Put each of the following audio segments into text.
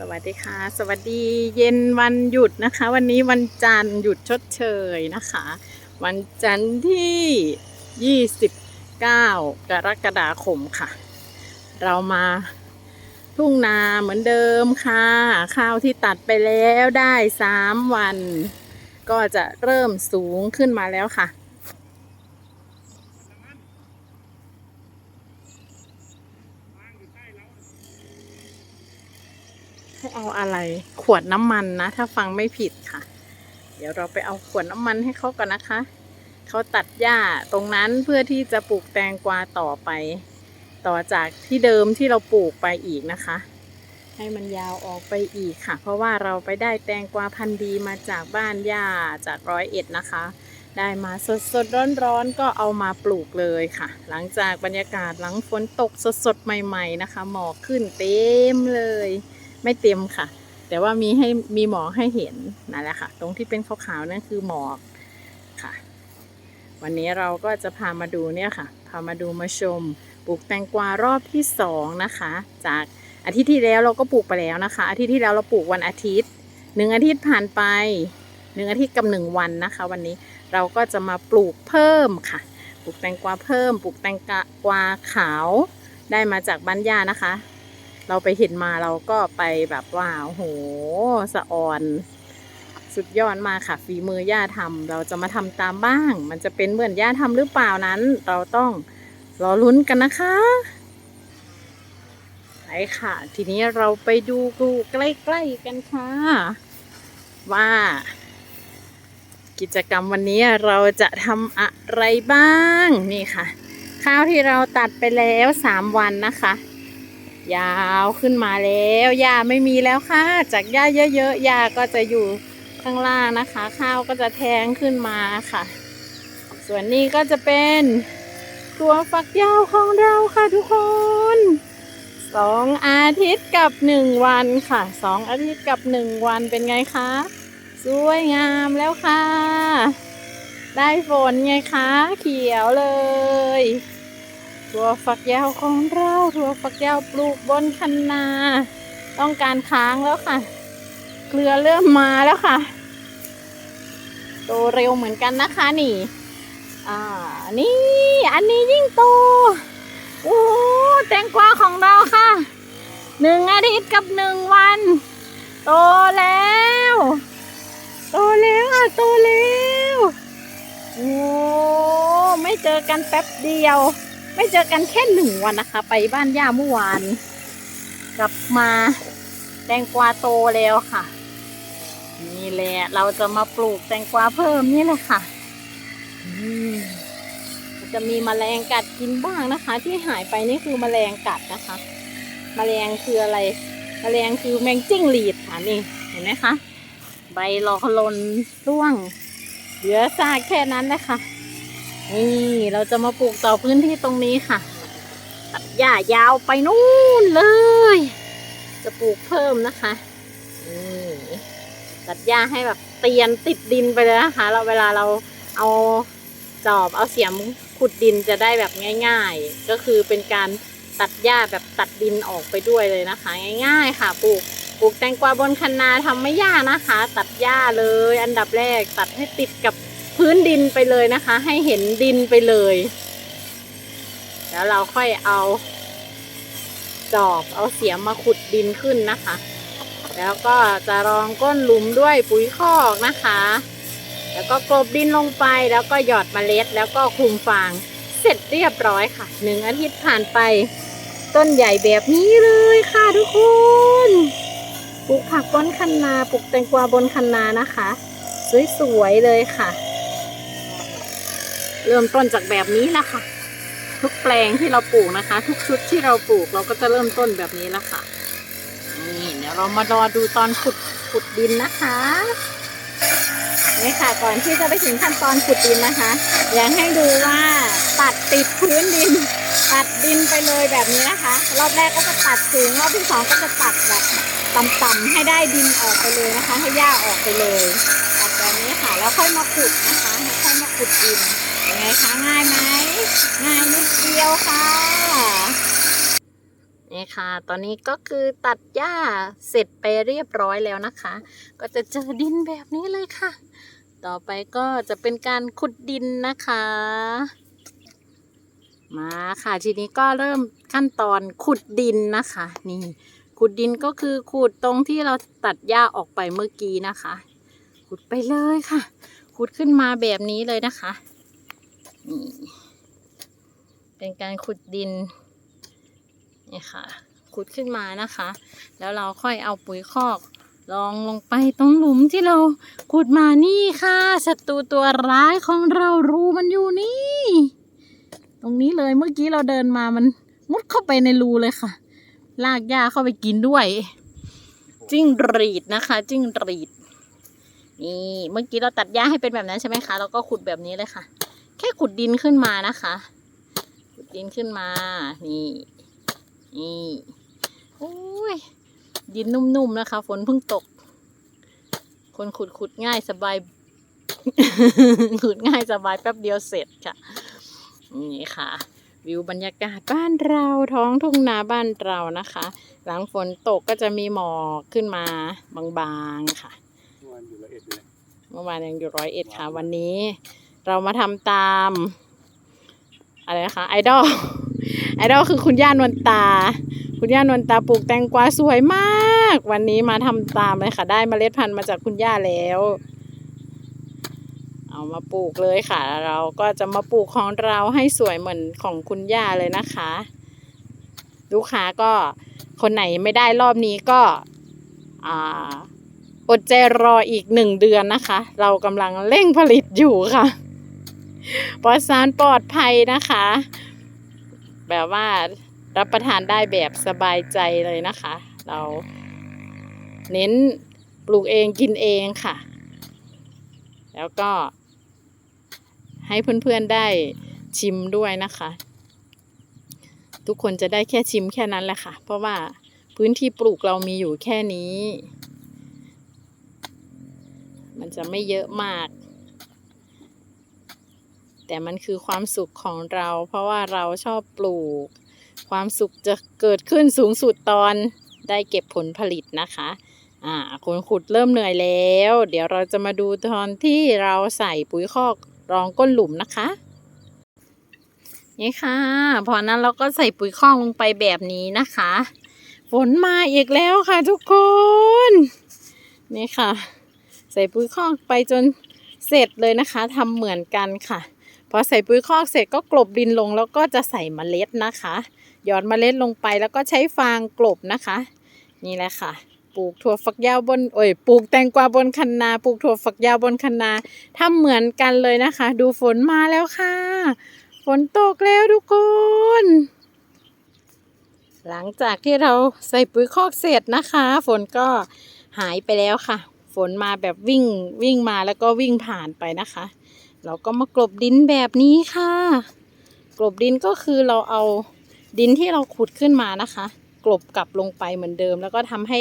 สวัสดีค่ะ สวัสดีเย็นวันหยุดนะคะ วันนี้วันจันทร์หยุดชดเชยนะคะ วันจันทร์ที่ 29 กรกฎาคมค่ะ เรามาทุ่งนาเหมือนเดิมค่ะ ข้าวที่ตัดไปแล้วได้ 3 วัน ก็จะเริ่มสูงขึ้นมาแล้วค่ะ เอาอะไรขวดน้ำมันนะ ถ้าฟังไม่ผิดค่ะ เดี๋ยวเราไปเอาขวดน้ำมันให้เขาก่อนนะคะ เขาตัดหญ้าตรงนั้นเพื่อที่จะปลูกแตงกวาต่อไป ต่อจากที่เดิมที่เราปลูกไปอีกนะคะ ให้มันยาวออกไปอีกค่ะ เพราะว่าเราไปได้แตงกวาพันธุ์ดีมาจากบ้านย่าจากร้อยเอ็ดนะคะได้มาสดสดร้อนร้อนๆก็เอามาปลูกเลยค่ะ หลังจากบรรยากาศหลังฝนตกสดสดๆใหม่ ๆ นะคะ หมอกขึ้นเต็มเลย ไม่เต็มค่ะ แต่ว่ามีให้มีหมอกให้เห็นนั่นแหละค่ะ ตรงที่เป็นขาวๆนั่นคือหมอกค่ะ วันนี้เราก็จะพามาดูเนี่ยค่ะ พามาดูมาชม ปลูกแตงกวารอบที่สองนะคะ จากอาทิตย์ที่แล้วเราก็ปลูกไปแล้วนะคะ อาทิตย์ที่แล้วเราปลูกวันอาทิตย์หนึ่งอาทิตย์ผ่านไปหนึ่งอาทิตย์กับหนึ่งวันนะคะ วันนี้เราก็จะมาปลูกเพิ่มค่ะ ปลูกแตงกวาเพิ่ม ปลูกแตงกวาขาว ได้มาจากบ้านย่านะคะ เราไปเห็นมาเราก็ไปแบบว่าโอ้โหสะออน สุดยอดมากค่ะฝีมือย่าทำเราจะมาทำตามบ้าง มันจะเป็นเหมือนย่าทำหรือเปล่านั้น เราต้องรอลุ้นกันนะคะไปค่ะ ทีนี้เราไปดูดูใกล้ๆกันค่ะ ว่า กิจกรรมวันนี้เราจะทำอะไรบ้าง นี่ค่ะ ข้าวที่เราตัดไปแล้วสามวันนะคะ ยาวขึ้นมาแล้วหญ้าไม่มีแล้วค่ะ จากหญ้าเยอะๆหญ้าก็จะอยู่ข้างล่างนะคะ ข้าวก็จะแทงขึ้นมาค่ะ ส่วนนี้ก็จะเป็นตัวฝักยาวของเราค่ะทุกคนสองอาทิตย์กับหนึ่งวันค่ะสองอาทิตย์กับหนึ่งวันเป็นไงคะสวยงามแล้วค่ะ ได้ฝนไงคะ เขียวเลย ถั่วฝักยาวของเราถั่วฝักยาวปลูกบนคันนา ต้องการค้างแล้วค่ะ เกลือเริ่มมาแล้วค่ะ โตเร็วเหมือนกันนะคะนี่ อ่า นี่ อันนี้ยิ่งโตโอ้แตงกวาของเราค่ะหนึ่งอาทิตย์กับหนึ่งวัน โตแล้ว โตแล้วอะโตแล้วโอ้ไม่เจอกันแป๊บเดียว ไม่เจอกันแค่หนึ่งวันนะคะ ไปบ้านย่าเมื่อวาน กลับมาแตงกวาโตแล้วค่ะ นี่แหละเราจะมาปลูกแตงกวาเพิ่มนี่แหละค่ะอืจะมีแมลงกัดกินบ้างนะคะ ที่หายไปนี่คือแมลงกัดนะคะแมลงคืออะไรแมลงคือแมงจิ้งหรีดค่ะนี่เห็นไหมคะใบรอลนร่วงเหลือซากแค่นั้นแหละคะ นี่เราจะมาปลูกต่อพื้นที่ตรงนี้ค่ะ ตัดหญ้ายาวไปนู่นเลย จะปลูกเพิ่มนะคะนี่ตัดหญ้าให้แบบเตียนติดดินไปเลยนะคะ เราเวลาเราเอาจอบเอาเสียมขุดดินจะได้แบบง่าย ๆ ก็คือเป็นการตัดหญ้าแบบตัดดินออกไปด้วยเลยนะคะ ง่าย ๆ ค่ะ ปลูกปลูกแตงกวาบนคันนาทำไม่ยากนะคะ ตัดหญ้าเลย อันดับแรกตัดให้ติดกับ พื้นดินไปเลยนะคะ ให้เห็นดินไปเลย แล้วเราค่อยเอา จอบเอาเสียมมาขุดดินขึ้นนะคะ แล้วก็จะรองก้นหลุมด้วยปุ๋ยคอกนะคะ แล้วก็กลบดินลงไปแล้วก็หยอดเมล็ด แล้วก็คลุมฟางเสร็จเรียบร้อยค่ะหนึ่งอาทิตย์ผ่านไป ต้นใหญ่แบบนี้เลยค่ะทุกคนปลูกผักบนคันนาปลูกแตงกวาบนคันนานะคะ สวยๆเลยค่ะ เริ่มต้นจากแบบนี้ละค่ะ ทุกแปลงที่เราปลูกนะคะ ทุกชุดที่เราปลูกเราก็จะเริ่มต้นแบบนี้ละค่ะนี่เดี๋ยวเรามารอดูตอนขุดขุดดินนะคะนี่ค่ะก่อนที่จะไปถึงขั้นตอนขุดดินนะคะ อยากให้ดูว่าตัดติดพื้นดิน ตัดดินไปเลยแบบนี้นะคะ รอบแรกก็จะตัดสูงรอบที่สองก็จะตัดแบบต่ำๆให้ได้ดินออกไปเลยนะคะ ให้หญ้าออกไปเลย ตัดแบบนี้ค่ะ แล้วค่อยมาขุดนะคะ ค่อยมาขุดดิน ไงคะง่ายไหมง่ายนิดเดียวค่ะนี่ค่ะ ตอนนี้ก็คือตัดหญ้าเสร็จไปเรียบร้อยแล้วนะคะ ก็จะเจอดินแบบนี้เลยค่ะ ต่อไปก็จะเป็นการขุดดินนะคะ มาค่ะทีนี้ก็เริ่มขั้นตอนขุดดินนะคะ นี่ขุดดินก็คือขุดตรงที่เราตัดหญ้าออกไปเมื่อกี้นะคะ ขุดไปเลยค่ะ ขุดขึ้นมาแบบนี้เลยนะคะ นี่เป็นการขุดดินนี่ค่ะ ขุดขึ้นมานะคะ แล้วเราค่อยเอาปุ๋ยคอกลองลงไปตรงหลุมที่เราขุดมานี่ค่ะศัตรูตัวร้ายของเรารูมันอยู่นี่ ตรงนี้เลยเมื่อกี้เราเดินมามันมุดเข้าไปในรูเลยค่ะ ลากหญ้าเข้าไปกินด้วย จิ้งหรีดนะคะ จิ้งหรีดนี่เมื่อกี้เราตัดหญ้าให้เป็นแบบนั้นใช่ไหมคะเราก็ขุดแบบนี้เลยค่ะ แค่ขุดดินขึ้นมานะคะ ขุดดินขึ้นมา นี่ นี่โอ้ย ดินนุ่มๆนะคะ ฝนเพิ่งตก คนขุดขุดง่ายสบาย ขุดง่ายสบายแป๊บเดียวเสร็จค่ะ นี่ค่ะ วิวบรรยากาศบ้านเราท้องทุ่งนาบ้านเรานะคะ หลังฝนตกก็จะมีหมอกขึ้นมาบางๆค่ะ เมื่อวานอยู่ละเอียดอยู่เลยเมื่อวานยังอยู่ร้อยเอ็ดค่ะ วันนี้ เรามาทำตามอะไรนะคะไอดอลไอดอลคือคุณย่านวลตา คุณย่านวลตาปลูกแตงกวาสวยมาก วันนี้มาทำตามเลยค่ะ ได้เมล็ดพันธุ์มาจากคุณย่าแล้ว เอามาปลูกเลยค่ะ เราก็จะมาปลูกของเราให้สวยเหมือนของคุณย่าเลยนะคะลูกค้าก็คนไหนไม่ได้รอบนี้ก็อ่าอดใจรออีกหนึ่งเดือนนะคะ เรากำลังเร่งผลิตอยู่ค่ะ ปลอดสารปลอดภัยนะคะ แบบว่ารับประทานได้แบบสบายใจเลยนะคะ เราเน้นปลูกเองกินเองค่ะ แล้วก็ ให้เพื่อนๆได้ชิมด้วยนะคะ ทุกคนจะได้แค่ชิมแค่นั้นแหละค่ะ เพราะว่าพื้นที่ปลูกเรามีอยู่แค่นี้ มันจะไม่เยอะมาก แต่มันคือความสุขของเรา เพราะว่าเราชอบปลูก ความสุขจะเกิดขึ้นสูงสุดตอนได้เก็บผลผลิตนะคะอ่าคนขุดเริ่มเหนื่อยแล้ว เดี๋ยวเราจะมาดูตอนที่เราใส่ปุ๋ยคอกรองก้นหลุมนะคะนี่ค่ะ พอนั้นเราก็ใส่ปุ๋ยคอกลงไปแบบนี้นะคะ ฝนมาอีกแล้วค่ะทุกคน นี่ค่ะ ใส่ปุ๋ยคอกไปจนเสร็จเลยนะคะทำเหมือนกันค่ะ พอใส่ปุ๋ยคอกเสร็จก็กลบดินลงแล้วก็จะใส่เมล็ดนะคะหยอดเมล็ดลงไปแล้วก็ใช้ฟางกลบนะคะ นี่แหละค่ะ ปลูกถั่วฝักยาวบนเอ้ยปลูกแตงกวาบนคันนาปลูกถั่วฝักยาวบนคันนาทำเหมือนกันเลยนะคะ ดูฝนมาแล้วค่ะ ฝนตกแล้วทุกคนหลังจากที่เราใส่ปุ๋ยคอกเสร็จนะคะ ฝนก็หายไปแล้วค่ะ ฝนมาแบบวิ่งวิ่งมาแล้วก็วิ่งผ่านไปนะคะ เราก็มากลบดินแบบนี้ค่ะ กลบดินก็คือเราเอาดินที่เราขุดขึ้นมานะคะ กลบกลับลงไปเหมือนเดิม แล้วก็ทำให้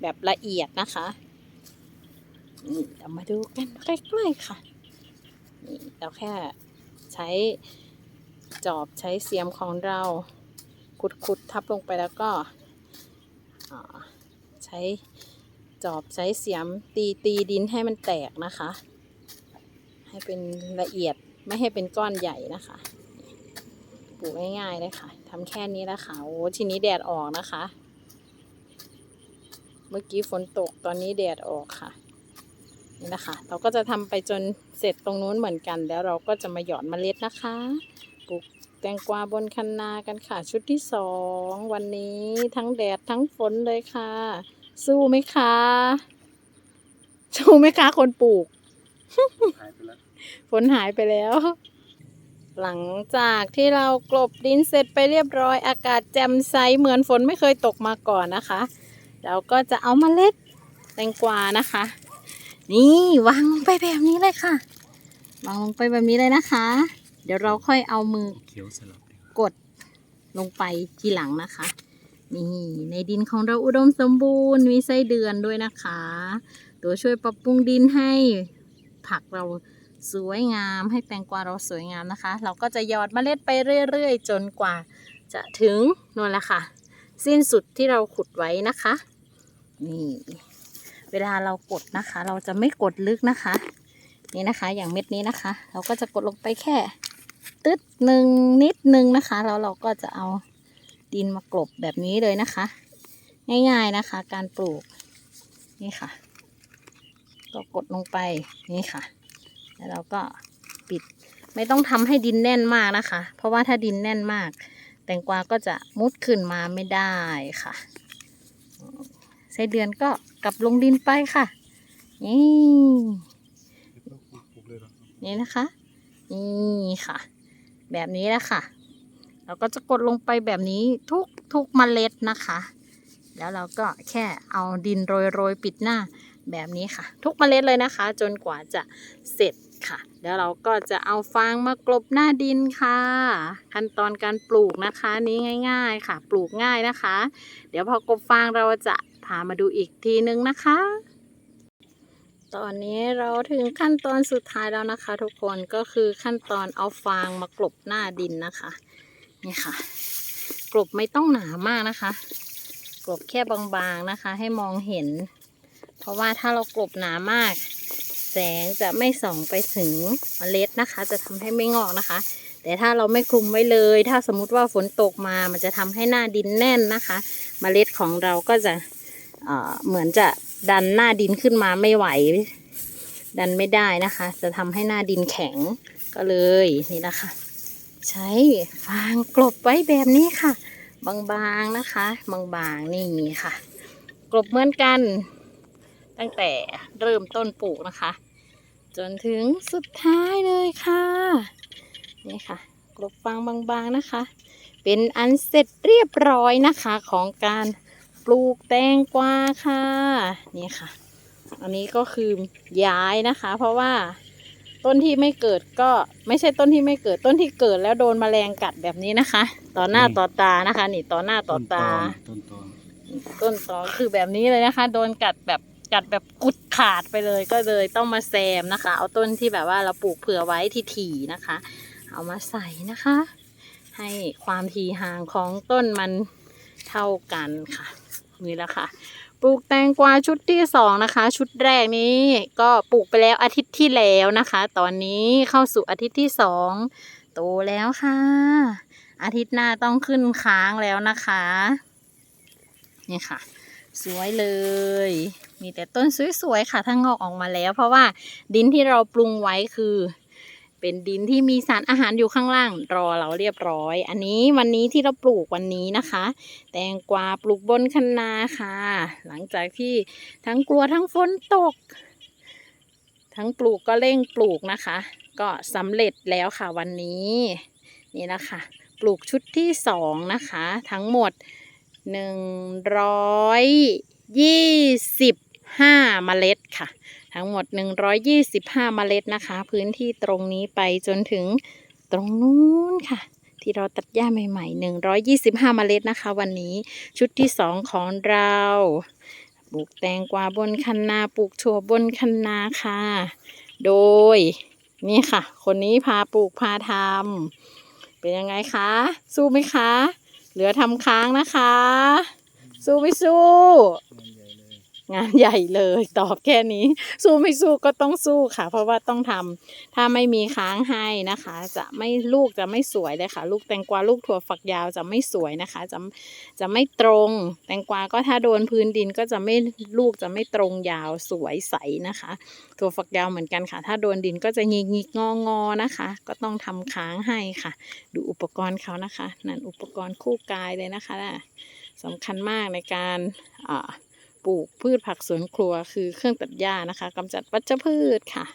แบบละเอียดนะคะนี่เรามาดูกันใกล้ๆค่ะนี่เราแค่ใช้จอบใช้เสียมของเราขุดๆทับลงไปแล้วก็ใช้จอบใช้เสียมตีตีดินให้มันแตกนะคะ ให้เป็นละเอียดไม่ให้เป็นก้อนใหญ่นะคะปลูกง่ายๆเลยค่ะทำแค่นี้แล้วค่ะโอ้ทีนี้แดดออกนะคะ เมื่อกี้ฝนตกตอนนี้แดดออกค่ะนี่นะคะ เราก็จะทำไปจนเสร็จตรงนู้นเหมือนกัน แล้วเราก็จะมาหยอดเมล็ดนะคะปลูกแตงกวาบนคันนากันค่ะ ชุดที่สองวันนี้ทั้งแดดทั้งฝนเลยค่ะ สู้ไหมคะ สู้ไหมคะคนปลูก หายไปแล้วฝนหายไปแล้ว หลังจากที่เรากลบดินเสร็จไปเรียบร้อย อากาศแจ่มใสเหมือนฝนไม่เคยตกมาก่อนนะคะ เราก็จะเอามาเล็ดแตงกวานะคะ นี่วางลงไปแบบนี้เลยค่ะ วางลงไปแบบนี้เลยนะคะ เดี๋ยวเราค่อยเอามือเขียวสลับดีกว่ากดลงไปทีหลังนะคะ นี่ในดินของเราอุดมสมบูรณ์มีไส้เดือนด้วยนะคะ ตัวช่วยปรับปรุงดินให้ ผักเราสวยงาม ให้แตงกวาเราสวยงามนะคะ เราก็จะหยอดเมล็ดไปเรื่อย ๆ จนกว่าจะถึงนู่นแหละค่ะ สิ้นสุดที่เราขุดไว้นะคะ นี่เวลาเรากดนะคะ เราจะไม่กดลึกนะคะ นี่นะคะ อย่างเม็ดนี้นะคะ เราก็จะกดลงไปแค่ ตึ๊ดหนึ่งนิดนึงนะคะแล้วเราก็จะเอาดินมากลบแบบนี้เลยนะคะ ง่ายๆนะคะ การปลูกนี่ค่ะ ก็กดลงไปนี่ค่ะ แล้วเราก็ปิดไม่ต้องทำให้ดินแน่นมากนะคะ เพราะว่าถ้าดินแน่นมาก แตงกวาก็จะมุดขึ้นมาไม่ได้ค่ะไส้เดือนก็กลับลงดินไปค่ะ นี่นี่นะคะ นี่ค่ะ แบบนี้แหละค่ะ เราก็จะกดลงไปแบบนี้ทุกทุกเมล็ดนะคะ แล้วเราก็แค่เอาดินโรยโรยปิดหน้า แบบนี้ค่ะ ทุกเมล็ดเลยนะคะ จนกว่าจะเสร็จค่ะ แล้วเราก็จะเอาฟางมากลบหน้าดินค่ะ ขั้นตอนการปลูกนะคะนี้ง่าย ๆ ค่ะ ปลูกง่ายนะคะ เดี๋ยวพอกลบฟางเราจะพามาดูอีกทีนึงนะคะ ตอนนี้เราถึงขั้นตอนสุดท้ายแล้วนะคะ ทุกคนก็คือขั้นตอนเอาฟางมากลบหน้าดินนะคะนี่ค่ะ กลบไม่ต้องหนามากนะคะ กลบแค่บางๆนะคะ ให้มองเห็น เพราะว่าถ้าเรากลบหนามาก แสงจะไม่ส่องไปถึงเมล็ดนะคะ จะทำให้ไม่งอกนะคะ แต่ถ้าเราไม่คลุมไว้เลย ถ้าสมมุติว่าฝนตกมามันจะทำให้หน้าดินแน่นนะคะเมล็ดของเราก็จะเเหมือนจะดันหน้าดินขึ้นมาไม่ไหว ดันไม่ได้นะคะ จะทำให้หน้าดินแข็งก็เลยนี่นะคะ ใช้ฟางกลบไว้แบบนี้ค่ะ บางๆนะคะ บางๆนี่ค่ะ กลบเหมือนกัน ตั้งแต่เริ่มต้นปลูกนะคะ จนถึงสุดท้ายเลยค่ะ นี่ค่ะกลบฟางบางๆนะคะ เป็นอันเสร็จเรียบร้อยนะคะของการปลูกแตงกวาค่ะนี่ค่ะ อันนี้ก็คือย้ายนะคะ เพราะว่าต้นที่ไม่เกิดก็ไม่ใช่ต้นที่ไม่เกิดต้นที่เกิดแล้วโดนแมลงกัดแบบนี้นะคะ ต่อหน้าต่อตานะคะ นี่ต่อหน้าต่อตา ต้นตอต้นตอคือแบบนี้เลยนะคะ โดนกัดแบบ กัดแบบกุดขาดไปเลยก็เลยต้องมาแซมนะคะ เอาต้นที่แบบว่าเราปลูกเผื่อไว้ที่ถี่นะคะ เอามาใส่นะคะ ให้ความถี่ห่างของต้นมันเท่ากันค่ะนี่แหละค่ะ ปลูกแตงกวาชุดที่สองนะคะ ชุดแรกนี้ก็ปลูกไปแล้วอาทิตย์ที่แล้วนะคะ ตอนนี้เข้าสู่อาทิตย์ที่สองโตแล้วค่ะ อาทิตย์หน้าต้องขึ้นค้างแล้วนะคะนี่ค่ะ สวยเลย มีแต่ต้นสวยๆค่ะถ้างอกออกมาแล้ว เพราะว่าดินที่เราปรุงไว้คือ เป็นดินที่มีสารอาหารอยู่ข้างล่าง รอเราเรียบร้อย อันนี้วันนี้ที่เราปลูกวันนี้นะคะ แตงกวาปลูกบนคันนาค่ะ หลังจากที่ทั้งกลัวทั้งฝนตก ทั้งปลูกก็เร่งปลูกนะคะ ก็สำเร็จแล้วค่ะวันนี้ นี่นะคะ ปลูกชุดที่สองนะคะ ทั้งหมดหนึ่งร้อยยี่สิบ ห้าเมล็ดค่ะ ทั้งหมด 125 เมล็ดนะคะ พื้นที่ตรงนี้ไปจนถึงตรงนู้นค่ะ ที่เราตัดหญ้าใหม่ๆ 125 เมล็ดนะคะ วันนี้ชุดที่สองของเราปลูกแตงกวาบนคันนาปลูกถั่วบนคันนาค่ะ โดยนี่ค่ะ คนนี้พาปลูกพาทำเป็นยังไงคะ สู้ไหมคะ เหลือทำค้างนะคะ สู้ไม่สู้ งานใหญ่เลยตอบแค่นี้ สู้ไม่สู้ก็ต้องสู้ค่ะ เพราะว่าต้องทำถ้าไม่มีค้างให้นะคะ จะไม่ลูกจะไม่สวยเลยค่ะ ลูกแตงกวาลูกถั่วฝักยาวจะไม่สวยนะคะ จะจะไม่ตรง แตงกวาก็ถ้าโดนพื้นดินก็จะไม่ลูกจะไม่ตรงยาวสวยใสนะคะ ถั่วฝักยาวเหมือนกันค่ะ ถ้าโดนดินก็จะงิกงิกงองอนะคะ ก็ต้องทำค้างให้ค่ะ ดูอุปกรณ์เขานะคะ นั่นอุปกรณ์คู่กายเลยนะคะสำคัญมากในการอ่า ปลูกพืชผักสวนครัวคือเครื่องตัดหญ้านะคะกำจัดวัชพืชค่ะ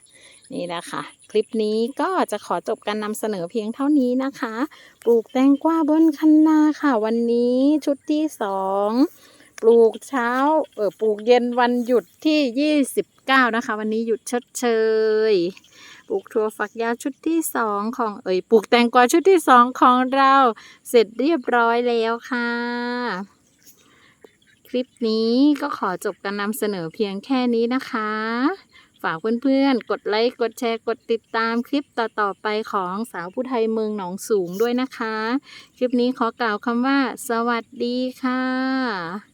นี่แหละค่ะ คลิปนี้ก็จะขอจบการนำเสนอเพียงเท่านี้นะคะ ปลูกแตงกวาบนคันนาค่ะ วันนี้ชุดที่สองปลูกเช้าเออปลูกเย็นวันหยุดที่ 29 นะคะ วันนี้หยุดชดเชยปลูกถั่วฝักยาวชุดที่สองของเอ่ยปลูกแตงกวาชุดที่สองของเราเสร็จเรียบร้อยแล้วค่ะ ลิปนี้ก็ขอจบการนำเสนอเพียงแค่นี้นะคะ ฝากเพื่อนๆ กดไลค์ กดแชร์ กดติดตามคลิปต่อๆไปของสาวผู้ไทยเมืองหนองสูงด้วยนะคะ คลิปนี้ขอกล่าวคำว่า สวัสดีค่ะ